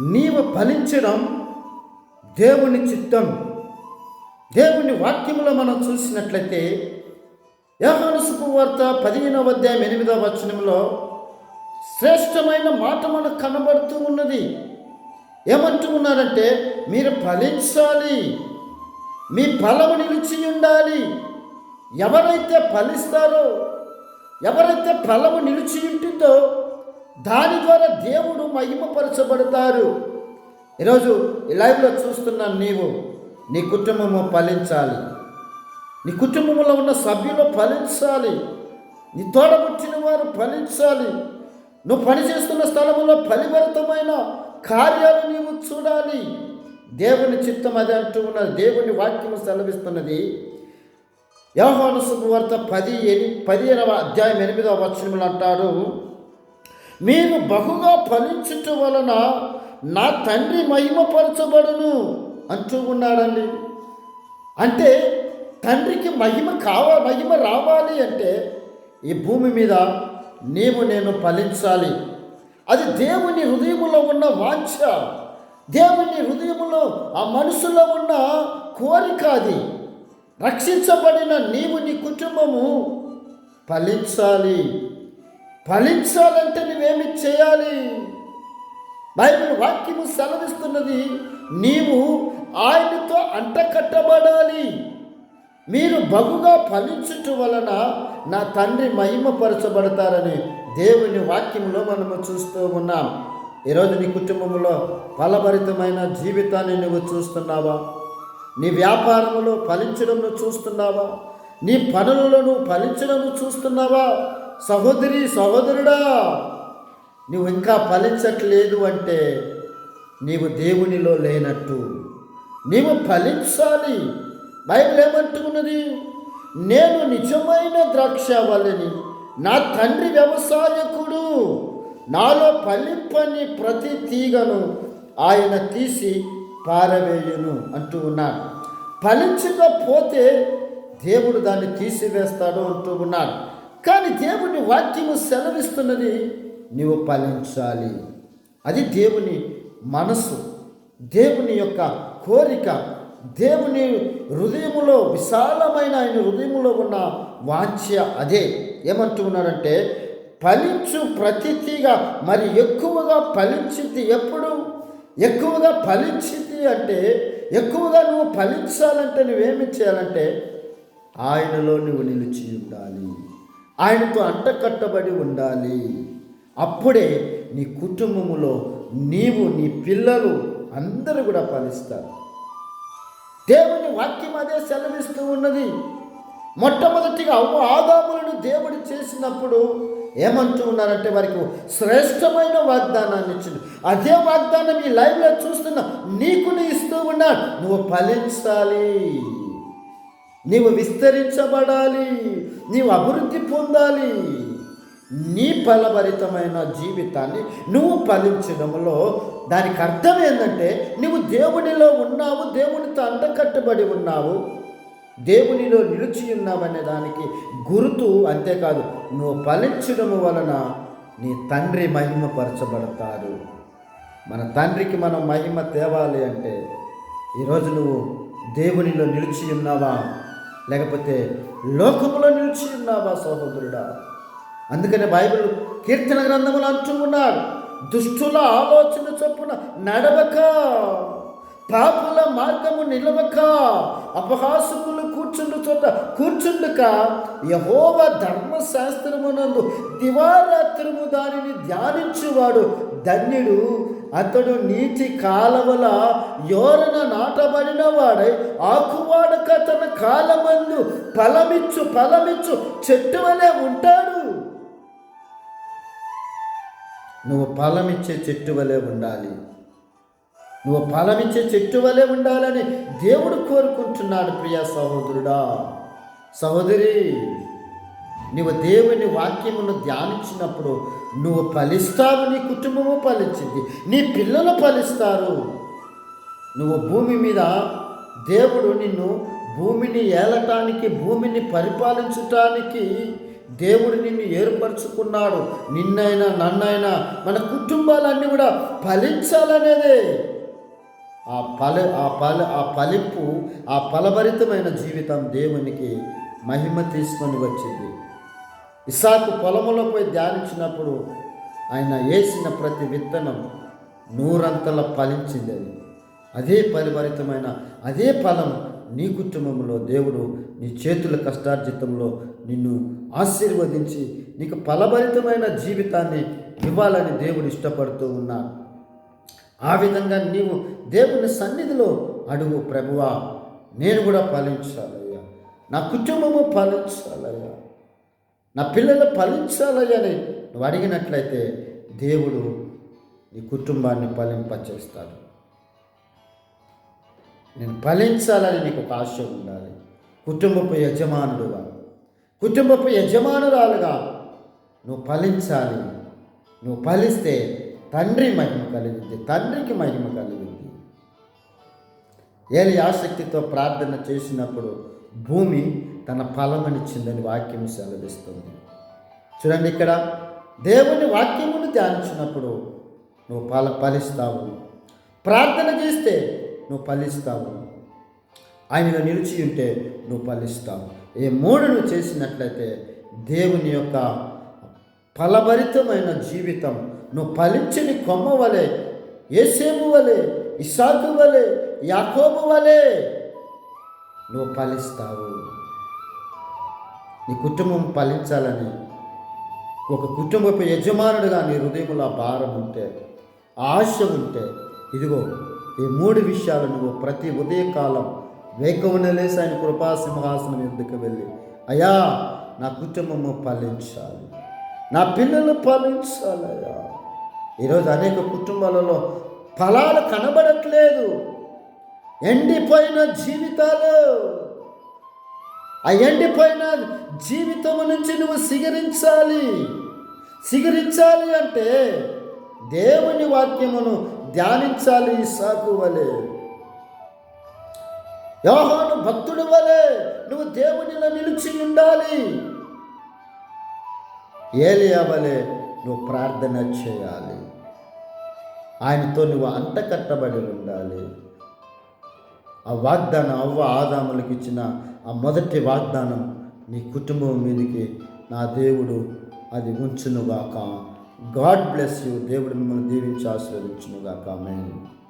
నీవు ఫలించడం దేవుని చిత్తం. దేవుని వాక్యంలో మనం చూసినట్లయితే యోహాను శుభవార్త పదిహేనవ అధ్యాయం ఎనిమిదవ వచనంలో శ్రేష్టమైన మాట మనకు కనబడుతూ ఉన్నది. ఏమంటూ ఉన్నారంటే మీరు ఫలించాలి. మీ ఫలము నిలిచి ఉండాలి. ఎవరైతే ఫలిస్తారో ఎవరైతే ఫలము నిలిచి ఉంటుందో దాని ద్వారా దేవుడు మహిమపరచబడతారు. ఈరోజు ఈ లైవ్లో చూస్తున్నాను నీవు నీ కుటుంబము ఫలించాలి. నీ కుటుంబంలో ఉన్న సభ్యులు ఫలించాలి. నీ తోడబుట్టిన వారు ఫలించాలి. నువ్వు పనిచేస్తున్న స్థలంలో ఫలిభరితమైన కార్యాలు నీవు చూడాలి. దేవుని చిత్తం అది అంటూ ఉన్నది. దేవుని వాక్యము సెలవిస్తున్నది. యోహాను శుభవార్త పది ఎని పదిహేనవ అధ్యాయం ఎనిమిదవ వచనములు అంటాడు మీరు బహుగా ఫలించుట వలన నా తండ్రి మహిమపరచబడును అంటూ ఉన్నాడండి. అంటే తండ్రికి మహిమ కావా మహిమ రావాలి అంటే ఈ భూమి మీద నీవు నేను ఫలించాలి. అది దేవుని హృదయములో ఉన్న వాంఛ. దేవుని హృదయములో ఆ మనసులో ఉన్న కోరిక అది. రక్షించబడిన నీవు నీ కుటుంబము ఫలించాలి. ఫలించాలంటే నువ్వేమి చేయాలి? బైబిల్ వాక్యము సెలవిస్తున్నది నీవు ఆయనతో అంటకట్టబడాలి. మీరు బగుగా ఫలించుట వలన నా తండ్రి మహిమపరచబడతారని దేవుని వాక్యంలో మనము చూస్తూ ఉన్నాం. ఈరోజు నీ కుటుంబంలో ఫలభరితమైన జీవితాన్ని నువ్వు చూస్తున్నావా? నీ వ్యాపారంలో ఫలించడం చూస్తున్నావా? నీ పనులలో నువ్వు ఫలించడం చూస్తున్నావా? సహోదరి సహోదరుడా నువ్వు ఇంకా ఫలించట్లేదు అంటే నీవు దేవునిలో లేనట్టు. నీవు ఫలించాలి. బైబిల్ ఏమంటున్నది? నేను నిజమైన ద్రాక్షవల్లిని నా తండ్రి వ్యవసాయకుడు నాలో ఫలింపని ప్రతి తీగను ఆయన తీసి పారవేయును అంటూ ఉన్నాడు ఫలించకపోతే దేవుడు దాన్ని తీసివేస్తాడు అంటూ ఉన్నాడు కానీ దేవుని వాక్యము సెలవిస్తున్నది నీవు ఫలించాలి అది దేవుని మనసు దేవుని యొక్క కోరిక దేవుని హృదయములో విశాలమైన ఆయన హృదయములో ఉన్న వాంఛ్య అదే. ఏమంటున్నాడంటే ఫలించు ప్రతిగా మరి ఎక్కువగా ఫలించింది ఎప్పుడు? ఎక్కువగా ఫలించింది అంటే ఎక్కువగా నువ్వు ఫలించాలంటే నువ్వేమి చేయాలంటే ఆయనలో నువ్వు నిలిచి ఉండాలి. ఆయనతో అంటకట్టబడి ఉండాలి. అప్పుడే నీ కుటుంబములో నీవు నీ పిల్లలు అందరూ కూడా ఫలిస్తారు. దేవుని వాక్యం అదే సెలవిస్తూ ఉన్నది. మొట్టమొదటిగా అవ్వ ఆదాములను దేవుడు చేసినప్పుడు ఏమంటూ ఉన్నారంటే వారికి శ్రేష్టమైన వాగ్దానాన్ని ఇచ్చింది. అదే వాగ్దానం ఈ లైవ్లో చూస్తున్నా నీకుని ఇస్తూ ఉన్నాడు. నువ్వు ఫలించాలి. నీవు విస్తరించబడాలి నీవు అభివృద్ధి పొందాలి. నీ ఫలభరితమైన జీవితాన్ని నువ్వు ఫలించడంలో దానికి అర్థం ఏంటంటే నువ్వు దేవునిలో ఉన్నావు దేవునితో అంటకట్టుబడి ఉన్నావు. దేవునిలో నిలిచి ఉన్నావనే దానికి గుర్తు అంతేకాదు నువ్వు ఫలించడం వలన నీ తండ్రి మహిమపరచబడతారు మన తండ్రికి మనం మహిమ తేవాలి అంటే ఈరోజు నువ్వు దేవునిలో నిలిచి ఉన్నావా? లేకపోతే లోకములో నిలిచి ఉన్నావా సహోదరుడా? అందుకనే బైబిల్ కీర్తన గ్రంథములు అంటూ ఉన్నాడు దుష్టుల ఆలోచన చొప్పున నడవక పాపుల మార్గము నిలవక అపహాసుకులు కూర్చుండు చోట కూర్చుండుక యహోవ ధర్మశాస్త్రమునందు దివారాత్రము దానిని ధ్యానించువాడు ధన్యుడు అతడు నీటి కాలవల యోరన నాటబడిన వాడై ఆకువాడక తన కాలమందు ఫలమిచ్చు ఫలమిచ్చు చెట్టు వలె ఉంటాడు. నువ్వు ఫలమిచ్చే చెట్టు వలె ఉండాలి. నువ్వు ఫలమిచ్చే చెట్టు వలె ఉండాలని దేవుడు కోరుకుంటున్నాడు ప్రియ సహోదరుడా. సహోదరి నువ్వు దేవుని వాక్యమును ధ్యానించినప్పుడు నువ్వు ఫలిస్తావు నీ కుటుంబము ఫలించింది నీ పిల్లలు ఫలిస్తారు. నువ్వు భూమి మీద దేవుడు నిన్ను భూమిని ఏలటానికి భూమిని పరిపాలించటానికి దేవుడు నిన్ను ఏర్పరచుకున్నాడు. నిన్నైనా నన్నైనా మన కుటుంబాలన్నీ కూడా ఫలించాలనేదే. ఆ ఫల ఆ ఫల ఆ ఫలింపు ఆ ఫలభరితమైన జీవితం దేవునికి మహిమ తీసుకొని వచ్చింది. ఇసాకు పొలములో పోయి ధ్యానించినప్పుడు ఆయన వేసిన ప్రతి విత్తనం నూరంతల ఫలించింది అది. అదే ఫలభరితమైన అదే ఫలం నీ కుటుంబంలో దేవుడు నీ చేతుల కష్టార్జితంలో నిన్ను ఆశీర్వదించి నీకు ఫలభరితమైన జీవితాన్ని ఇవ్వాలని దేవుడు ఇష్టపడుతూ ఉన్నాడు. ఆ విధంగా నీవు దేవుని సన్నిధిలో అడుగు ప్రభువా నేను కూడా ఫలించాలయ్యా. నా కుటుంబము ఫలించాలయ్యా. నా పిల్లలు ఫలించాలయ్యా నువ్వు అడిగినట్లయితే దేవుడు నీ కుటుంబాన్ని ఫలింపచేస్తాడు. నేను ఫలించాలని నీకు ఒక ఆశ ఉండాలి. కుటుంబపు యజమానుడుగా కుటుంబపు యజమానురాలుగా నువ్వు ఫలించాలి. నువ్వు ఫలిస్తే తండ్రి మహిమ కలిగింది తండ్రికి మహిమ కలిగింది. ఏలి ఆసక్తితో ప్రార్థన చేసినప్పుడు భూమి తన ఫలమనిచ్చిందని వాక్యం సెలవిస్తుంది. చూడండి ఇక్కడ దేవుని వాక్యమును ధ్యానించినప్పుడు నువ్వు ఫల ఫలిస్తావు. ప్రార్థన చేస్తే నువ్వు ఫలిస్తావు. ఆయనలో నిలిచి ఉంటే నువ్వు ఫలిస్తావు. ఈ మూడు నువ్వు చేసినట్లయితే దేవుని యొక్క ఫలభరితమైన జీవితం నువ్వు ఫలించని కొమ్మ వలె ఏసేము వలె ఇసాకు వలె యాకోబు వలె నువ్వు ఫలిస్తావు. నీ కుటుంబం ఫలించాలని ఒక కుటుంబపు యజమానుడిగా నీ హృదయంలో భారం ఉంటే ఆశ ఉంటే ఇదిగో ఈ మూడు విషయాలు నువ్వు ప్రతి ఉదయకాలం వేగమున లేసి ఆయన కృపాసింహాసనం ఎందుకు వెళ్ళి అయ్యా నా కుటుంబము ఫలించాలి. నా పిల్లలు ఫలించాలయ్యా ఈరోజు అనేక కుటుంబాలలో ఫలాలు కనబడట్లేదు. ఎండిపోయిన జీవితాలు. ఆ ఎండిపోయిన జీవితము నుంచి నువ్వు సిగరించాలి. సిగరించాలి అంటే దేవుని వాక్యమును ధ్యానించాలి సాకు వలె. యోహాను భక్తుడు వలె నువ్వు దేవునిలో నిలిచి ఉండాలి. ఏలియా వలె నువ్వు ప్రార్థన చేయాలి. ఆయనతో నువ్వు అంట కట్టబడి ఉండాలి. ఆ వాగ్దానం అవ్వ ఆదాములకు ఇచ్చిన ఆ మొదటి వాగ్దానం నీ కుటుంబం మీదకి నా దేవుడు అది ఉంచునుగాక. గాడ్ బ్లెస్ యూ దేవుడు మిమ్మల్ని దీవించి ఆశీర్వదించునుగాక. మేము